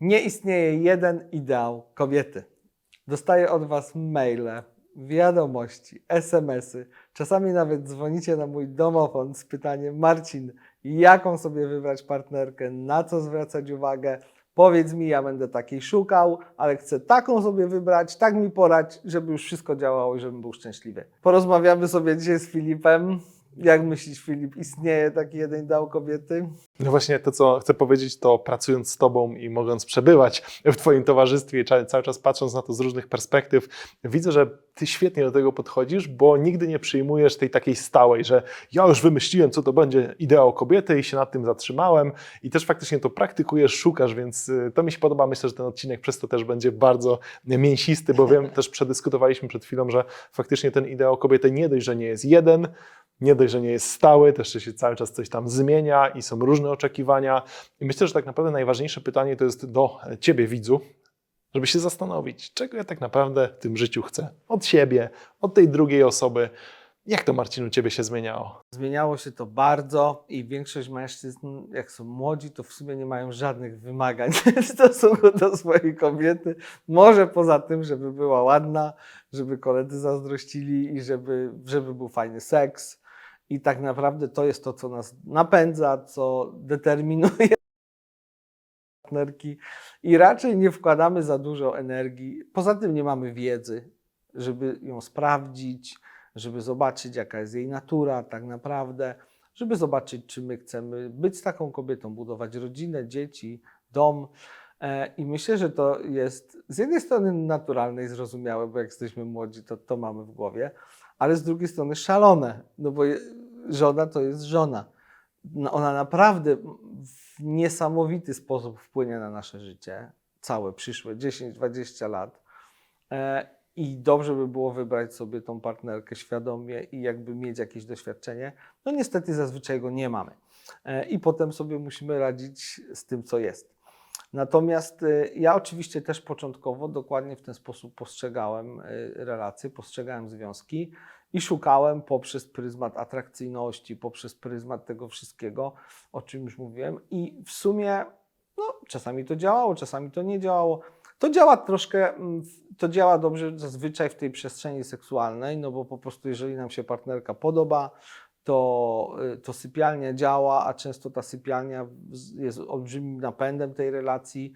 Nie istnieje jeden ideał kobiety. Dostaję od Was maile, wiadomości, SMS-y. Czasami nawet dzwonicie na mój domofon z pytaniem: Marcin, jaką sobie wybrać partnerkę, na co zwracać uwagę? Powiedz mi, ja będę takiej szukał, ale chcę taką sobie wybrać, tak mi poradź, żeby już wszystko działało i żebym był szczęśliwy. Porozmawiamy sobie dzisiaj z Filipem. Jak myślisz, Filip, istnieje taki jeden ideał kobiety? No właśnie to, co chcę powiedzieć, to pracując z Tobą i mogąc przebywać w Twoim towarzystwie, cały czas patrząc na to z różnych perspektyw, widzę, że Ty świetnie do tego podchodzisz, bo nigdy nie przyjmujesz tej takiej stałej, że ja już wymyśliłem, co to będzie ideał kobiety i się nad tym zatrzymałem i też faktycznie to praktykujesz, szukasz, więc y, to mi się podoba. Myślę, że ten odcinek przez to też będzie bardzo mięsisty, bo wiem, też przedyskutowaliśmy przed chwilą, że faktycznie ten ideał kobiety nie dość, że nie jest jeden, nie dość, że nie jest stały, też się cały czas coś tam zmienia i są różne oczekiwania. I myślę, że tak naprawdę najważniejsze pytanie to jest do Ciebie, widzu, żeby się zastanowić, czego ja tak naprawdę w tym życiu chcę. Od siebie, od tej drugiej osoby. Jak to, Marcin, u Ciebie się zmieniało? Zmieniało się to bardzo i większość mężczyzn, jak są młodzi, to w sumie nie mają żadnych wymagań w stosunku do swojej kobiety. Może poza tym, żeby była ładna, żeby koledzy zazdrościli i żeby, żeby był fajny seks. I tak naprawdę to jest to, co nas napędza, co determinuje partnerki i raczej nie wkładamy za dużo energii. Poza tym nie mamy wiedzy, żeby ją sprawdzić, żeby zobaczyć, jaka jest jej natura tak naprawdę, żeby zobaczyć, czy my chcemy być z taką kobietą, budować rodzinę, dzieci, dom. E, I myślę, że to jest z jednej strony naturalne i zrozumiałe, bo jak jesteśmy młodzi, to to mamy w głowie, ale z drugiej strony szalone, no bo żona to jest żona. No Ona naprawdę w niesamowity sposób wpłynie na nasze życie, całe przyszłe 10-20 lat. E, I dobrze by było wybrać sobie tą partnerkę świadomie i jakby mieć jakieś doświadczenie. No niestety zazwyczaj go nie mamy. E, I potem sobie musimy radzić z tym, co jest. Natomiast e, ja oczywiście też początkowo dokładnie w ten sposób postrzegałem e, relacje, postrzegałem związki i szukałem poprzez pryzmat atrakcyjności, poprzez pryzmat tego wszystkiego, o czym już mówiłem. I w sumie no, czasami to działało, czasami to nie działało. To działa troszkę, mm, to działa dobrze zazwyczaj w tej przestrzeni seksualnej, no bo po prostu jeżeli nam się partnerka podoba, to, y, to sypialnia działa, a często ta sypialnia jest olbrzymim napędem tej relacji,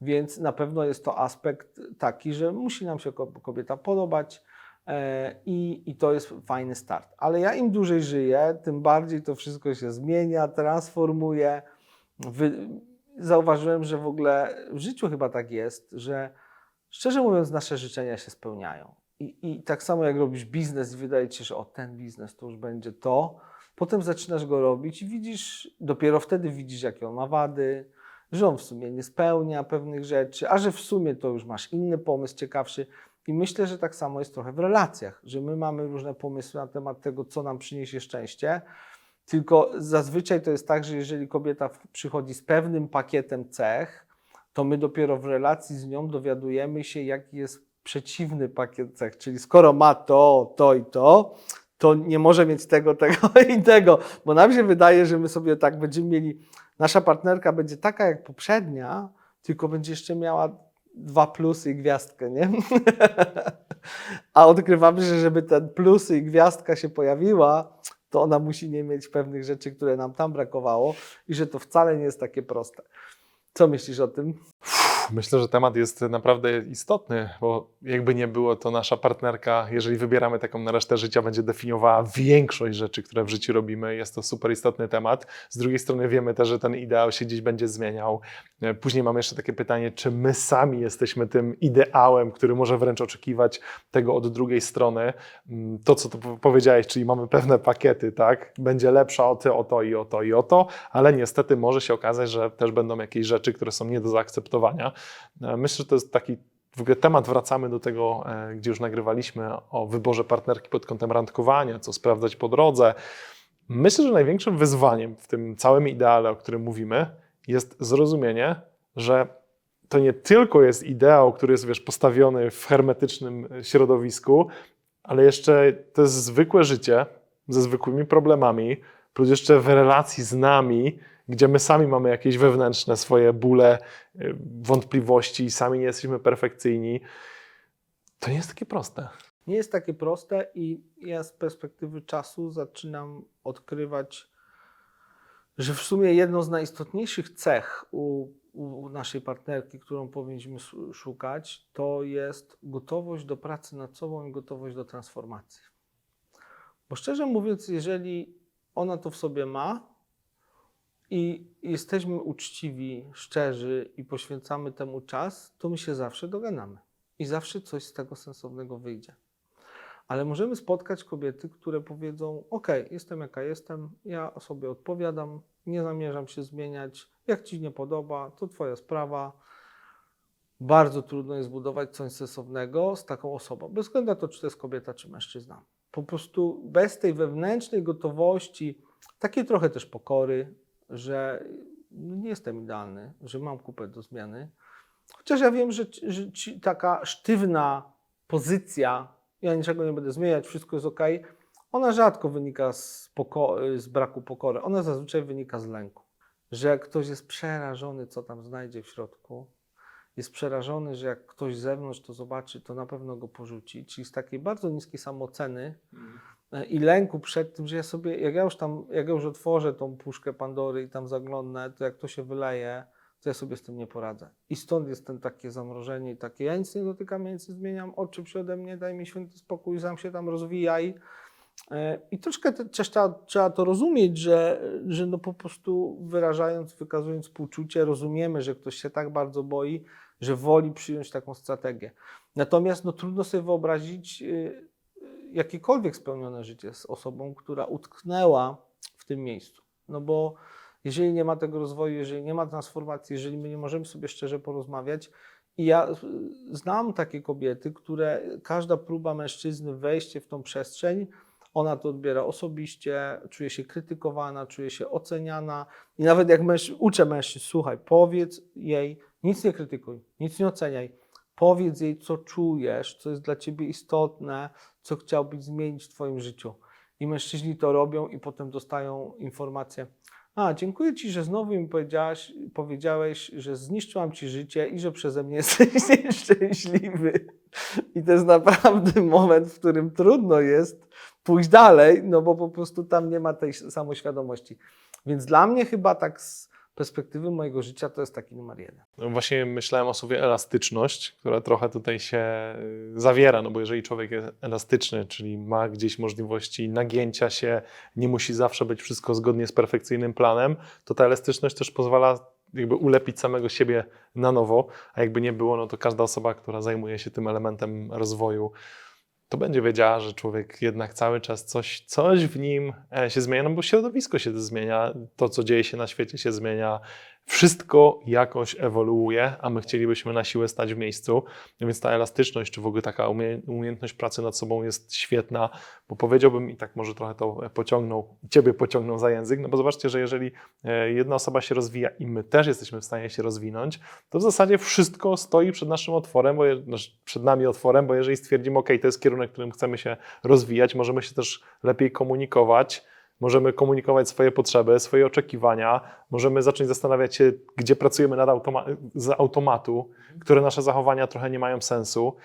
więc na pewno jest to aspekt taki, że musi nam się ko- kobieta podobać e, i, i to jest fajny start. Ale ja im dłużej żyję, tym bardziej to wszystko się zmienia, transformuje. Wy, zauważyłem, że w ogóle w życiu chyba tak jest, że szczerze mówiąc, nasze życzenia się spełniają. I, I tak samo jak robisz biznes wydaje ci się, że o ten biznes to już będzie to, potem zaczynasz go robić i widzisz, dopiero wtedy widzisz, jakie on ma wady, że on w sumie nie spełnia pewnych rzeczy, a że w sumie to już masz inny pomysł, ciekawszy. I myślę, że tak samo jest trochę w relacjach, że my mamy różne pomysły na temat tego, co nam przyniesie szczęście, tylko zazwyczaj to jest tak, że jeżeli kobieta przychodzi z pewnym pakietem cech, to my dopiero w relacji z nią dowiadujemy się, jaki jest przeciwny pakiet cech. Czyli skoro ma to, to i to, to nie może mieć tego, tego i tego. Bo nam się wydaje, że my sobie tak będziemy mieli, nasza partnerka będzie taka jak poprzednia, tylko będzie jeszcze miała dwa plusy i gwiazdkę, nie? A odkrywamy, że żeby ten plusy i gwiazdka się pojawiła, to ona musi nie mieć pewnych rzeczy, które nam tam brakowało i że to wcale nie jest takie proste. Co myślisz o tym? Myślę, że temat jest naprawdę istotny, bo jakby nie było, to nasza partnerka, jeżeli wybieramy taką na resztę życia, będzie definiowała większość rzeczy, które w życiu robimy. Jest to super istotny temat. Z drugiej strony wiemy też, że ten ideał się gdzieś będzie zmieniał. E, Później mamy jeszcze takie pytanie, czy my sami jesteśmy tym ideałem, który może wręcz oczekiwać tego od drugiej strony. Mm, To, co tu po- powiedziałeś, czyli mamy pewne pakiety, tak? Będzie lepsza o to, o to i o to i o to, ale niestety może się okazać, że też będą jakieś rzeczy, które są nie do zaakceptowania. E, Myślę, że to jest taki w ogóle temat, wracamy do tego, e, gdzie już nagrywaliśmy o wyborze partnerki pod kątem randkowania, co sprawdzać po drodze. Myślę, że największym wyzwaniem w tym całym ideale, o którym mówimy, jest zrozumienie, że to nie tylko jest ideał, który jest wiesz, postawiony w hermetycznym środowisku, ale jeszcze to jest zwykłe życie ze zwykłymi problemami, plus jeszcze w relacji z nami, gdzie my sami mamy jakieś wewnętrzne swoje bóle, y, wątpliwości i sami nie jesteśmy perfekcyjni, to nie jest takie proste. Nie jest takie proste i ja z perspektywy czasu zaczynam odkrywać, że w sumie jedną z najistotniejszych cech u, u naszej partnerki, którą powinniśmy szukać, to jest gotowość do pracy nad sobą i gotowość do transformacji. Bo szczerze mówiąc, jeżeli ona to w sobie ma i jesteśmy uczciwi, szczerzy i poświęcamy temu czas, to my się zawsze dogadamy i zawsze coś z tego sensownego wyjdzie. Ale możemy spotkać kobiety, które powiedzą: OK, jestem jaka jestem, ja sobie odpowiadam, nie zamierzam się zmieniać. Jak ci nie podoba, to Twoja sprawa. Bardzo trudno jest budować coś sensownego z taką osobą, bez względu na to, czy to jest kobieta, czy mężczyzna. Po prostu bez tej wewnętrznej gotowości, takiej trochę też pokory, że no nie jestem idealny, że mam kupę do zmiany. Chociaż ja wiem, że, że ci, taka sztywna pozycja, ja niczego nie będę zmieniać, wszystko jest ok, ona rzadko wynika z, z braku pokory. Ona zazwyczaj wynika z lęku. Że ktoś jest przerażony, co tam znajdzie w środku, jest przerażony, że jak ktoś z zewnątrz to zobaczy, to na pewno go porzuci. Czyli z takiej bardzo niskiej samooceny e, i lęku przed tym, że ja sobie, jak ja już tam, jak ja już otworzę tą puszkę Pandory i tam zaglądnę, to jak to się wyleje, to ja sobie z tym nie poradzę. I stąd jest ten takie zamrożenie i takie, ja nic nie dotykam, ja nic nie zmieniam, odczep się ode mnie, daj mi święty spokój, sam się tam rozwijaj. E, I troszkę te- też trzeba, trzeba to rozumieć, że, że no po prostu wyrażając, wykazując współczucie, rozumiemy, że ktoś się tak bardzo boi, że woli przyjąć taką strategię. Natomiast no, trudno sobie wyobrazić y, y, jakiekolwiek spełnione życie z osobą, która utknęła w tym miejscu. No bo jeżeli nie ma tego rozwoju, jeżeli nie ma transformacji, jeżeli my nie możemy sobie szczerze porozmawiać, i ja y, znam takie kobiety, które każda próba mężczyzny, wejście w tą przestrzeń, ona to odbiera osobiście, czuje się krytykowana, czuje się oceniana. I nawet jak męż, uczę mężczyzn, słuchaj, powiedz jej, nic nie krytykuj, nic nie oceniaj. Powiedz jej, co czujesz, co jest dla ciebie istotne, co chciałbyś zmienić w twoim życiu. I mężczyźni to robią i potem dostają informację. A, dziękuję Ci, że znowu mi powiedziałaś, powiedziałeś, że zniszczyłam Ci życie i że przeze mnie jesteś nieszczęśliwy. I to jest naprawdę moment, w którym trudno jest pójść dalej, no bo po prostu tam nie ma tej samoświadomości. Więc dla mnie chyba tak z perspektywy mojego życia to jest taki numer jeden. No Właśnie myślałem o słowie elastyczność, która trochę tutaj się y, zawiera, no bo jeżeli człowiek jest elastyczny, czyli ma gdzieś możliwości nagięcia się, nie musi zawsze być wszystko zgodnie z perfekcyjnym planem, to ta elastyczność też pozwala jakby ulepić samego siebie na nowo, a jakby nie było, no to każda osoba, która zajmuje się tym elementem rozwoju, to będzie wiedziała, że człowiek jednak cały czas coś, coś w nim e, się zmienia, no bo środowisko się zmienia, to co dzieje się na świecie się zmienia, wszystko jakoś ewoluuje, a my chcielibyśmy na siłę stać w miejscu, więc ta elastyczność, czy w ogóle taka umie- umiejętność pracy nad sobą jest świetna, bo powiedziałbym i tak może trochę to pociągnął, ciebie pociągnął za język, no bo zobaczcie, że jeżeli e, jedna osoba się rozwija i my też jesteśmy w stanie się rozwinąć, to w zasadzie wszystko stoi przed naszym otworem, bo je, przed nami otworem, bo jeżeli stwierdzimy, ok, to jest kierunek, w którym chcemy się rozwijać, możemy się też lepiej komunikować, możemy komunikować swoje potrzeby, swoje oczekiwania, możemy zacząć zastanawiać się, gdzie pracujemy nad automa- z automatu, które nasze zachowania trochę nie mają sensu.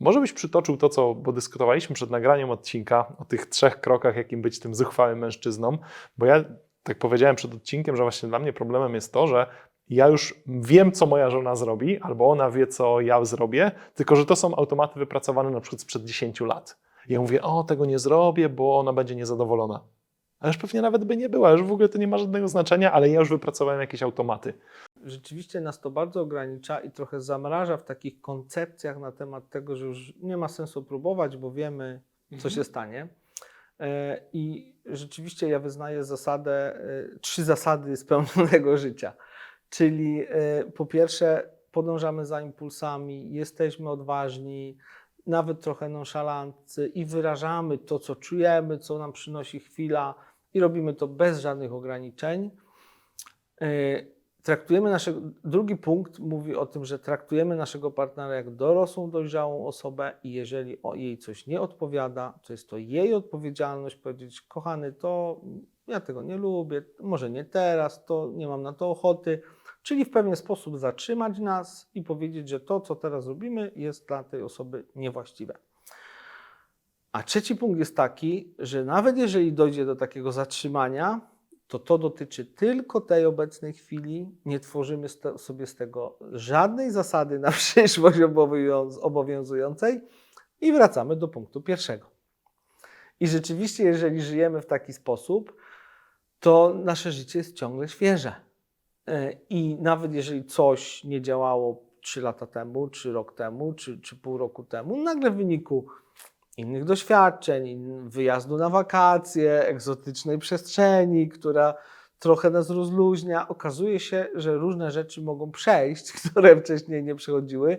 Może byś przytoczył to, co bo dyskutowaliśmy przed nagraniem odcinka, o tych trzech krokach, jakim być tym zuchwałym mężczyzną, bo ja tak powiedziałem przed odcinkiem, że właśnie dla mnie problemem jest to, że ja już wiem, co moja żona zrobi, albo ona wie, co ja zrobię, tylko że to są automaty wypracowane na przykład sprzed 10 lat. Ja mówię, o, tego nie zrobię, bo ona będzie niezadowolona. Ale już pewnie nawet by nie była, już w ogóle to nie ma żadnego znaczenia, ale ja już wypracowałem jakieś automaty. Rzeczywiście nas to bardzo ogranicza i trochę zamraża w takich koncepcjach na temat tego, że już nie ma sensu próbować, bo wiemy, co się stanie. E, I rzeczywiście ja wyznaję zasadę, e, trzy zasady spełnionego życia. Czyli e, po pierwsze, podążamy za impulsami, jesteśmy odważni, nawet trochę nonszalanccy i wyrażamy to, co czujemy, co nam przynosi chwila i robimy to bez żadnych ograniczeń. E, Traktujemy naszego, drugi punkt mówi o tym, że traktujemy naszego partnera jak dorosłą, dojrzałą osobę i jeżeli jej coś nie odpowiada, to jest to jej odpowiedzialność powiedzieć, kochany, to ja tego nie lubię, może nie teraz, to nie mam na to ochoty. Czyli w pewien sposób zatrzymać nas i powiedzieć, że to, co teraz robimy, jest dla tej osoby niewłaściwe. A trzeci punkt jest taki, że nawet jeżeli dojdzie do takiego zatrzymania, to to dotyczy tylko tej obecnej chwili. Nie tworzymy sobie z tego żadnej zasady na przyszłość obowiąz- obowiązującej i wracamy do punktu pierwszego. I rzeczywiście, jeżeli żyjemy w taki sposób, to nasze życie jest ciągle świeże. E, I nawet jeżeli coś nie działało 3 lata temu, czy rok temu, czy, czy pół roku temu, nagle w wyniku innych doświadczeń, wyjazdu na wakacje, egzotycznej przestrzeni, która trochę nas rozluźnia, okazuje się, że różne rzeczy mogą przejść, które wcześniej nie przechodziły.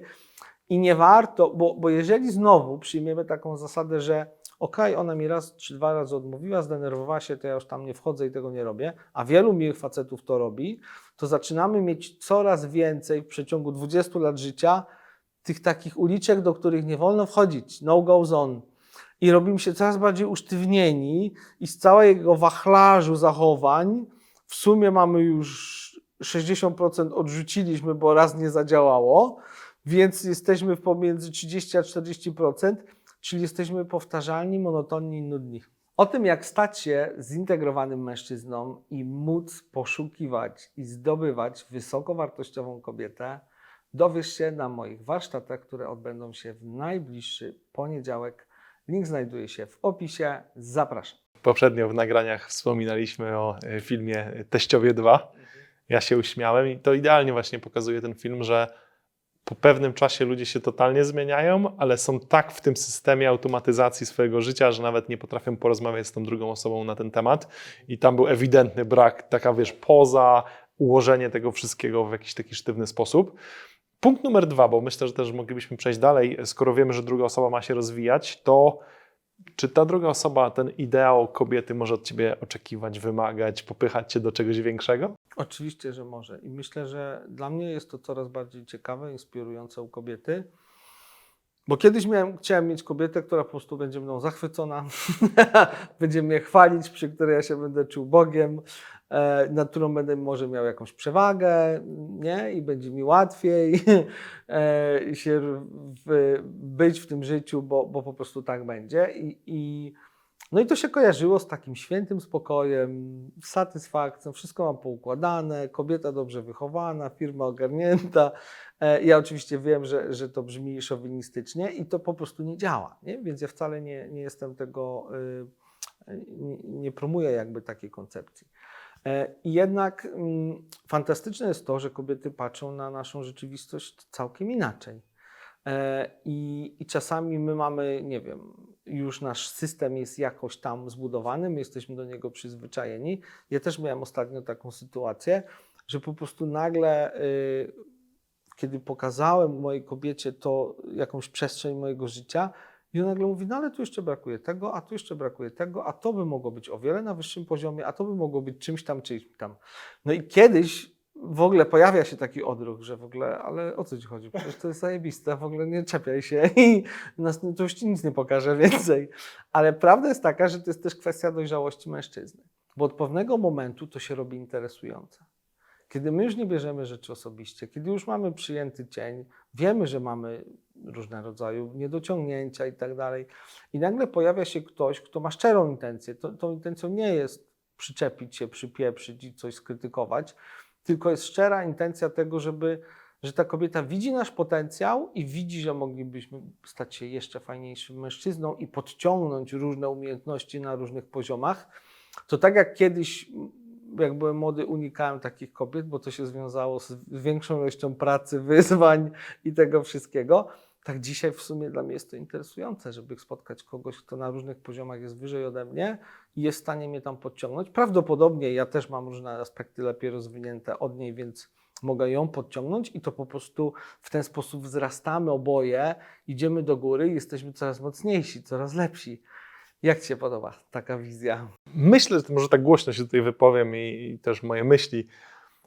I nie warto, bo, bo jeżeli znowu przyjmiemy taką zasadę, że okej, ona mi raz czy dwa razy odmówiła, zdenerwowała się, to ja już tam nie wchodzę i tego nie robię, a wielu miłych facetów to robi, to zaczynamy mieć coraz więcej w przeciągu 20 lat życia tych takich uliczek, do których nie wolno wchodzić, no go zone. I robimy się coraz bardziej usztywnieni i z całego wachlarzu zachowań w sumie mamy już 60% odrzuciliśmy, bo raz nie zadziałało, więc jesteśmy pomiędzy 30 a 40%, czyli jesteśmy powtarzalni, monotonni i nudni. O tym, jak stać się zintegrowanym mężczyzną i móc poszukiwać i zdobywać wysoko wartościową kobietę, dowiesz się na moich warsztatach, które odbędą się w najbliższy poniedziałek. Link znajduje się w opisie. Zapraszam. Poprzednio w nagraniach wspominaliśmy o e, filmie Teściowie 2. Ja się uśmiałem i to idealnie właśnie pokazuje ten film, że po pewnym czasie ludzie się totalnie zmieniają, ale są tak w tym systemie automatyzacji swojego życia, że nawet nie potrafią porozmawiać z tą drugą osobą na ten temat. I tam był ewidentny brak, taka wiesz, poza, ułożenie tego wszystkiego w jakiś taki sztywny sposób. Punkt numer dwa, bo myślę, że też moglibyśmy przejść dalej, skoro wiemy, że druga osoba ma się rozwijać, to czy ta druga osoba, ten ideał kobiety może od ciebie oczekiwać, wymagać, popychać cię do czegoś większego? Oczywiście, że może. I myślę, że dla mnie jest to coraz bardziej ciekawe, inspirujące u kobiety. Bo kiedyś miałem, chciałem mieć kobietę, która po prostu będzie mną zachwycona, będzie mnie chwalić, przy której ja się będę czuł Bogiem, e, nad którą będę może miał jakąś przewagę, nie? I będzie mi łatwiej e, się w, być w tym życiu, bo, bo po prostu tak będzie. I, i no i to się kojarzyło z takim świętym spokojem, satysfakcją, wszystko mam poukładane, kobieta dobrze wychowana, firma ogarnięta. E, Ja oczywiście wiem, że, że to brzmi szowinistycznie i to po prostu nie działa, nie? więc ja wcale nie, nie jestem tego, y, nie, promuję jakby takiej koncepcji. E, jednak mm, fantastyczne jest to, że kobiety patrzą na naszą rzeczywistość całkiem inaczej. E, I, I czasami my mamy, nie wiem, już nasz system jest jakoś tam zbudowany, my jesteśmy do niego przyzwyczajeni. Ja też miałem ostatnio taką sytuację, że po prostu nagle, y, kiedy pokazałem mojej kobiecie to jakąś przestrzeń mojego życia, i nagle mówi, no ale tu jeszcze brakuje tego, a tu jeszcze brakuje tego, a to by mogło być o wiele na wyższym poziomie, a to by mogło być czymś tam, czymś tam. No i kiedyś w ogóle pojawia się taki odruch, że w ogóle, ale o co ci chodzi? Przecież to jest zajebiste, w ogóle nie czepiaj się i nas, to już ci nic nie pokaże więcej. Ale prawda jest taka, że to jest też kwestia dojrzałości mężczyzny, bo od pewnego momentu to się robi interesujące. Kiedy my już nie bierzemy rzeczy osobiście, kiedy już mamy przyjęty cień, wiemy, że mamy różne rodzaju niedociągnięcia i tak dalej, i nagle pojawia się ktoś, kto ma szczerą intencję. To, tą intencją nie jest przyczepić się, przypieprzyć i coś skrytykować, tylko jest szczera intencja tego, żeby, że ta kobieta widzi nasz potencjał i widzi, że moglibyśmy stać się jeszcze fajniejszym mężczyzną i podciągnąć różne umiejętności na różnych poziomach. To tak jak kiedyś, jak byłem młody, unikałem takich kobiet, bo to się związało z większą ilością pracy, wyzwań i tego wszystkiego. Tak dzisiaj w sumie dla mnie jest to interesujące, żeby spotkać kogoś, kto na różnych poziomach jest wyżej ode mnie i jest w stanie mnie tam podciągnąć. Prawdopodobnie ja też mam różne aspekty lepiej rozwinięte od niej, więc mogę ją podciągnąć i to po prostu w ten sposób wzrastamy oboje, idziemy do góry i jesteśmy coraz mocniejsi, coraz lepsi. Jak Ci się podoba taka wizja? Myślę, że może tak głośno się tutaj wypowiem i, i też moje myśli,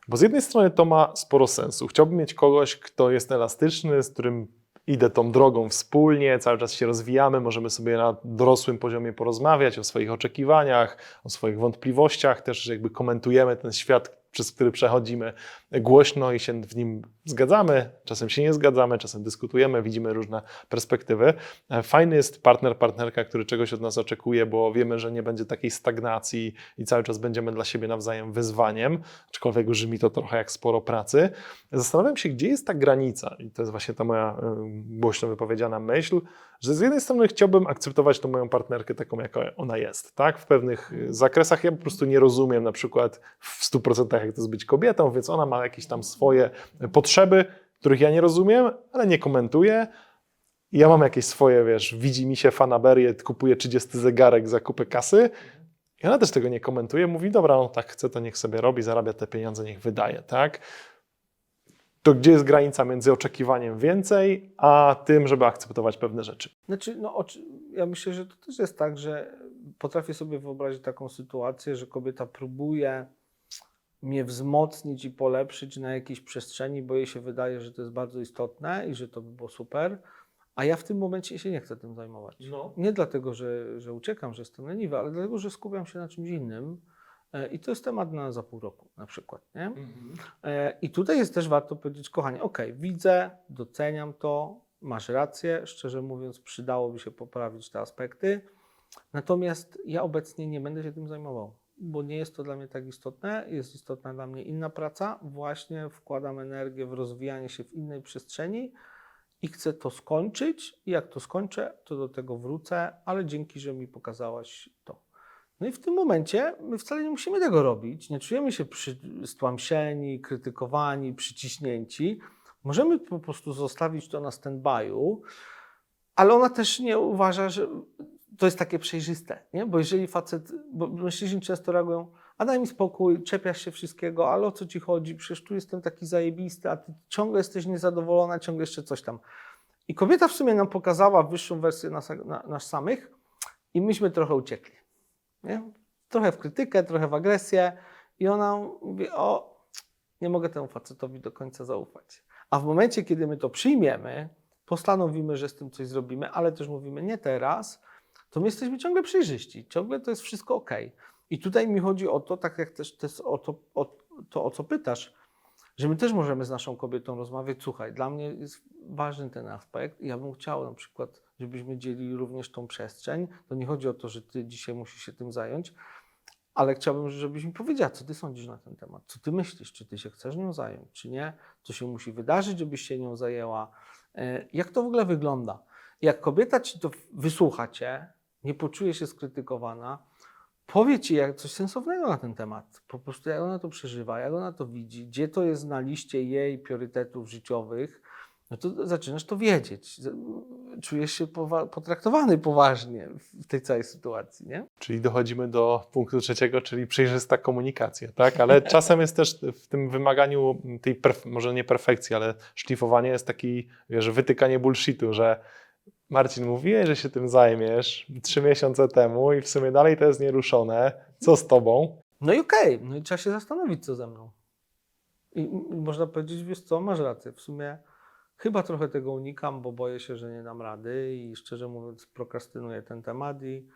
bo z jednej strony to ma sporo sensu. Chciałbym mieć kogoś, kto jest elastyczny, z którym idę tą drogą wspólnie, cały czas się rozwijamy, możemy sobie na dorosłym poziomie porozmawiać o swoich oczekiwaniach, o swoich wątpliwościach, też jakby komentujemy ten świat, przez który przechodzimy głośno i się w nim zgadzamy, czasem się nie zgadzamy, czasem dyskutujemy, widzimy różne perspektywy. E, Fajny jest partner, partnerka, który czegoś od nas oczekuje, bo wiemy, że nie będzie takiej stagnacji i cały czas będziemy dla siebie nawzajem wyzwaniem, aczkolwiek brzmi to trochę jak sporo pracy. Zastanawiam się, gdzie jest ta granica i to jest właśnie ta moja e, głośno wypowiedziana myśl, że z jednej strony chciałbym akceptować tą moją partnerkę taką, jaka ona jest, tak? W pewnych zakresach ja po prostu nie rozumiem na przykład w 100% jak to jest być kobietą, więc ona ma jakieś tam swoje potrzeby, których ja nie rozumiem, ale nie komentuję. Ja mam jakieś swoje, wiesz, widzi mi się fanaberię, kupuje 30 zegarek za kupę kasy i ona też tego nie komentuje, mówi, dobra, no tak chce, to niech sobie robi, zarabia te pieniądze, niech wydaje, tak? To gdzie jest granica między oczekiwaniem więcej, a tym, żeby akceptować pewne rzeczy? Znaczy, no, ja myślę, że to też jest tak, że potrafię sobie wyobrazić taką sytuację, że kobieta próbuje mnie wzmocnić i polepszyć na jakiejś przestrzeni, bo jej się wydaje, że to jest bardzo istotne i że to by było super, a ja w tym momencie się nie chcę tym zajmować. No. Nie dlatego, że, że uciekam, że jestem leniwy, ale dlatego, że skupiam się na czymś innym. E, I to jest temat na za pół roku na przykład. Nie? E, I tutaj jest też warto powiedzieć, kochanie, ok, widzę, doceniam to, masz rację, szczerze mówiąc, przydałoby się poprawić te aspekty. Natomiast ja obecnie nie będę się tym zajmował, bo nie jest to dla mnie tak istotne. Jest istotna dla mnie inna praca. Właśnie wkładam energię w rozwijanie się w innej przestrzeni i chcę to skończyć. I jak to skończę, to do tego wrócę, ale dzięki, że mi pokazałaś to. No i w tym momencie my wcale nie musimy tego robić. Nie czujemy się przy, stłamsieni, krytykowani, przyciśnięci. Możemy po prostu zostawić to na stand-by'u, ale ona też nie uważa, że to jest takie przejrzyste, nie? Bo jeżeli facet, bo mężczyźni często reagują, a daj mi spokój, czepiasz się wszystkiego, ale o co ci chodzi? Przecież tu jestem taki zajebisty, a ty ciągle jesteś niezadowolona, ciągle jeszcze coś tam. I kobieta w sumie nam pokazała wyższą wersję nas, na, nas samych i myśmy trochę uciekli. Nie? Trochę w krytykę, trochę w agresję i ona mówi, o, nie mogę temu facetowi do końca zaufać. A w momencie, kiedy my to przyjmiemy, postanowimy, że z tym coś zrobimy, ale też mówimy nie teraz, to my jesteśmy ciągle przejrzyści, ciągle to jest wszystko ok. I tutaj mi chodzi o to, tak jak też, też o, to, o to, o co pytasz, że my też możemy z naszą kobietą rozmawiać. Słuchaj, dla mnie jest ważny ten aspekt i ja bym chciał na przykład, żebyśmy dzielili również tą przestrzeń. To nie chodzi o to, że ty dzisiaj musisz się tym zająć, ale chciałbym, żebyś mi powiedziała, co ty sądzisz na ten temat, co ty myślisz, czy ty się chcesz nią zająć, czy nie, co się musi wydarzyć, żebyś się nią zajęła, E, jak to w ogóle wygląda. Jak kobieta ci to wysłucha cię, nie poczuje się skrytykowana, powie ci jak coś sensownego na ten temat, po prostu jak ona to przeżywa, jak ona to widzi, gdzie to jest na liście jej priorytetów życiowych, no to zaczynasz to wiedzieć. Czujesz się powa- potraktowany poważnie w tej całej sytuacji, nie? Czyli dochodzimy do punktu trzeciego, czyli przejrzysta komunikacja, tak? Ale czasem jest też w tym wymaganiu tej, może nie perfekcji, ale szlifowania jest taki, wiesz, wytykanie bullshitu, że Marcin, mówiłeś, że się tym zajmiesz trzy miesiące temu i w sumie dalej to jest nieruszone. Co z tobą? No i okej, no i trzeba się zastanowić, co ze mną. I, I można powiedzieć, wiesz co, masz rację, w sumie chyba trochę tego unikam, bo boję się, że nie dam rady i szczerze mówiąc prokrastynuję ten temat i,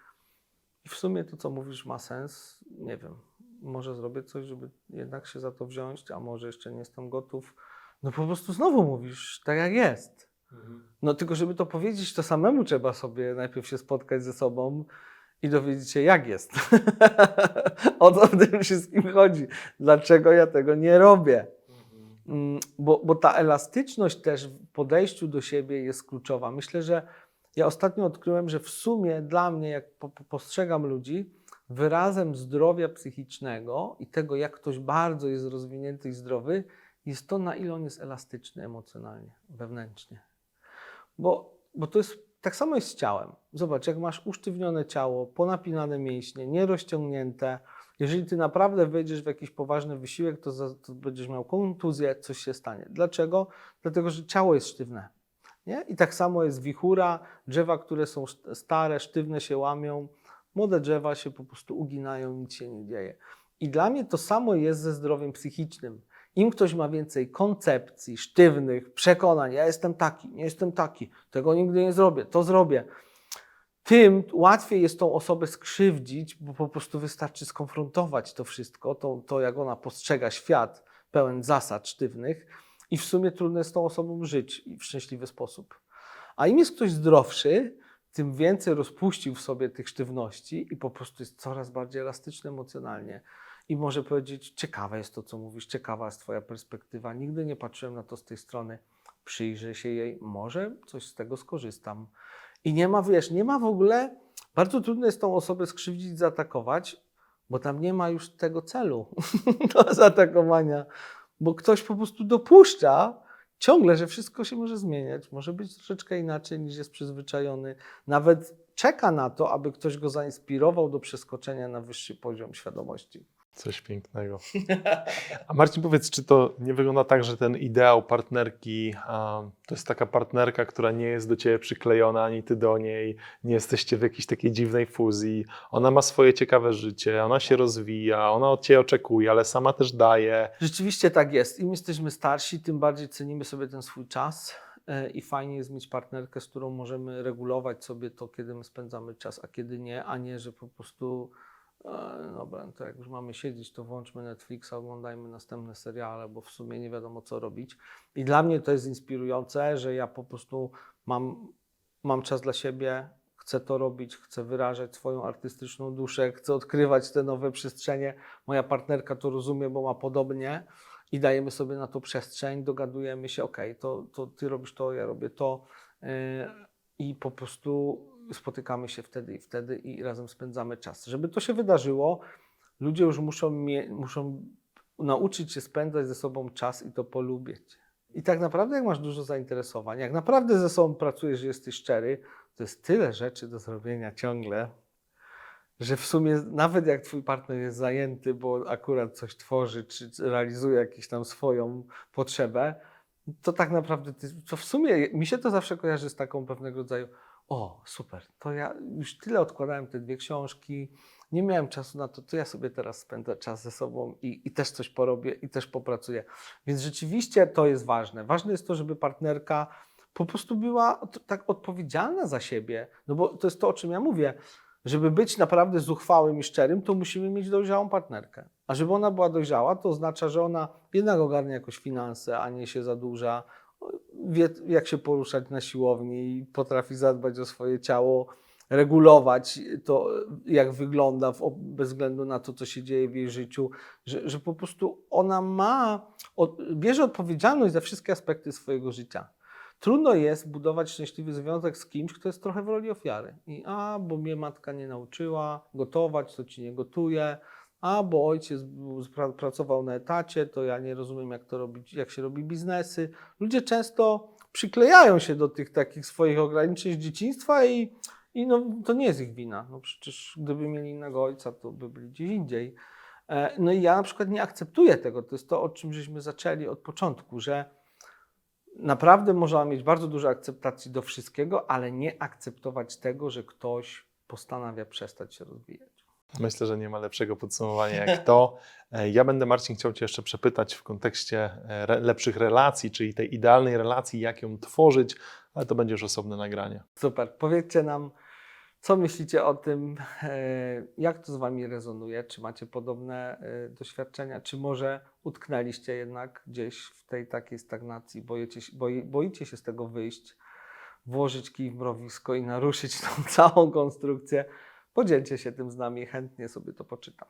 i w sumie to, co mówisz ma sens, nie wiem, może zrobię coś, żeby jednak się za to wziąć, a może jeszcze nie jestem gotów. No po prostu znowu mówisz tak, jak jest. No tylko, żeby to powiedzieć, to samemu trzeba sobie najpierw się spotkać ze sobą i dowiedzieć się, jak jest. o co w tym wszystkim chodzi. Dlaczego ja tego nie robię. Mm, Bo, bo ta elastyczność też w podejściu do siebie jest kluczowa. Myślę, że ja ostatnio odkryłem, że w sumie dla mnie, jak po- postrzegam ludzi, wyrazem zdrowia psychicznego i tego, jak ktoś bardzo jest rozwinięty i zdrowy, jest to, na ile on jest elastyczny emocjonalnie, wewnętrznie. Bo, bo to jest tak samo jest z ciałem. Zobacz, jak masz usztywnione ciało, ponapinane mięśnie, nierozciągnięte, jeżeli ty naprawdę wejdziesz w jakiś poważny wysiłek, to, za, to będziesz miał kontuzję, coś się stanie. Dlaczego? Dlatego, że ciało jest sztywne. Nie? I tak samo jest wichura, drzewa, które są stare, sztywne się łamią, młode drzewa się po prostu uginają, nic się nie dzieje. I dla mnie to samo jest ze zdrowiem psychicznym. Im ktoś ma więcej koncepcji, sztywnych, przekonań, ja jestem taki, nie jestem taki, tego nigdy nie zrobię, to zrobię, tym łatwiej jest tą osobę skrzywdzić, bo po prostu wystarczy skonfrontować to wszystko, to, to jak ona postrzega świat pełen zasad sztywnych i w sumie trudno jest z tą osobą żyć w szczęśliwy sposób. A im jest ktoś zdrowszy, tym więcej rozpuścił w sobie tych sztywności i po prostu jest coraz bardziej elastyczny emocjonalnie. I może powiedzieć, ciekawe jest to, co mówisz, ciekawa jest Twoja perspektywa, nigdy nie patrzyłem na to z tej strony, przyjrzę się jej, może coś z tego skorzystam. I nie ma, wiesz, nie ma w ogóle, bardzo trudno jest tą osobę skrzywdzić, zaatakować, bo tam nie ma już tego celu do zaatakowania, bo ktoś po prostu dopuszcza ciągle, że wszystko się może zmieniać, może być troszeczkę inaczej niż jest przyzwyczajony, nawet czeka na to, aby ktoś go zainspirował do przeskoczenia na wyższy poziom świadomości. Coś pięknego. A Marcin, powiedz, czy to nie wygląda tak, że ten ideał partnerki to jest taka partnerka, która nie jest do ciebie przyklejona, ani ty do niej, nie jesteście w jakiejś takiej dziwnej fuzji. Ona ma swoje ciekawe życie, ona się rozwija, ona od ciebie oczekuje, ale sama też daje. Rzeczywiście tak jest. Im jesteśmy starsi, tym bardziej cenimy sobie ten swój czas e, i fajnie jest mieć partnerkę, z którą możemy regulować sobie to, kiedy my spędzamy czas, a kiedy nie, a nie, że po prostu dobra, to jak już mamy siedzieć, to włączmy Netflixa, oglądajmy następne seriale, bo w sumie nie wiadomo co robić. I dla mnie to jest inspirujące, że ja po prostu mam, mam czas dla siebie, chcę to robić, chcę wyrażać swoją artystyczną duszę, chcę odkrywać te nowe przestrzenie. Moja partnerka to rozumie, bo ma podobnie i dajemy sobie na to przestrzeń, dogadujemy się, ok, to, to ty robisz to, ja robię to yy, i po prostu spotykamy się wtedy i wtedy i razem spędzamy czas. Żeby to się wydarzyło, ludzie już muszą, mie- muszą nauczyć się spędzać ze sobą czas i to polubić. I tak naprawdę, jak masz dużo zainteresowań, jak naprawdę ze sobą pracujesz, jesteś szczery, to jest tyle rzeczy do zrobienia ciągle, że w sumie nawet jak twój partner jest zajęty, bo akurat coś tworzy, czy realizuje jakąś tam swoją potrzebę, to tak naprawdę, ty, to w sumie mi się to zawsze kojarzy z taką pewnego rodzaju, o super, to ja już tyle odkładałem te dwie książki, nie miałem czasu na to, to ja sobie teraz spędzę czas ze sobą i, i też coś porobię i też popracuję. Więc rzeczywiście to jest ważne. Ważne jest to, żeby partnerka po prostu była tak odpowiedzialna za siebie, no bo to jest to, o czym ja mówię. Żeby być naprawdę zuchwałym i szczerym, to musimy mieć dojrzałą partnerkę. A żeby ona była dojrzała, to oznacza, że ona jednak ogarnia jakoś finanse, a nie się zadłuża, wie jak się poruszać na siłowni, potrafi zadbać o swoje ciało, regulować to, jak wygląda, w, bez względu na to, co się dzieje w jej życiu, że, że po prostu ona ma, od, bierze odpowiedzialność za wszystkie aspekty swojego życia. Trudno jest budować szczęśliwy związek z kimś, kto jest trochę w roli ofiary. I a, bo mnie matka nie nauczyła gotować, to ci nie gotuje. A, bo ojciec pracował na etacie, to ja nie rozumiem, jak to robić, jak się robi biznesy. Ludzie często przyklejają się do tych takich swoich ograniczeń z dzieciństwa i, i no, to nie jest ich wina. No przecież gdyby mieli innego ojca, to by byli gdzieś indziej. E, No i ja na przykład nie akceptuję tego. To jest to, o czym żeśmy zaczęli od początku, że naprawdę można mieć bardzo dużo akceptacji do wszystkiego, ale nie akceptować tego, że ktoś postanawia przestać się rozwijać. Myślę, że nie ma lepszego podsumowania jak to. E, Ja będę, Marcin, chciał Cię jeszcze przepytać w kontekście e, re- lepszych relacji, czyli tej idealnej relacji, jak ją tworzyć, ale to będzie już osobne nagranie. Super. Powiedzcie nam, co myślicie o tym, e, jak to z Wami rezonuje, czy macie podobne doświadczenia, czy może utknęliście jednak gdzieś w tej takiej stagnacji, boicie się, boi, boicie się z tego wyjść, włożyć kij w mrowisko i naruszyć tą całą konstrukcję. Podzielcie się tym z nami, chętnie sobie to poczytam.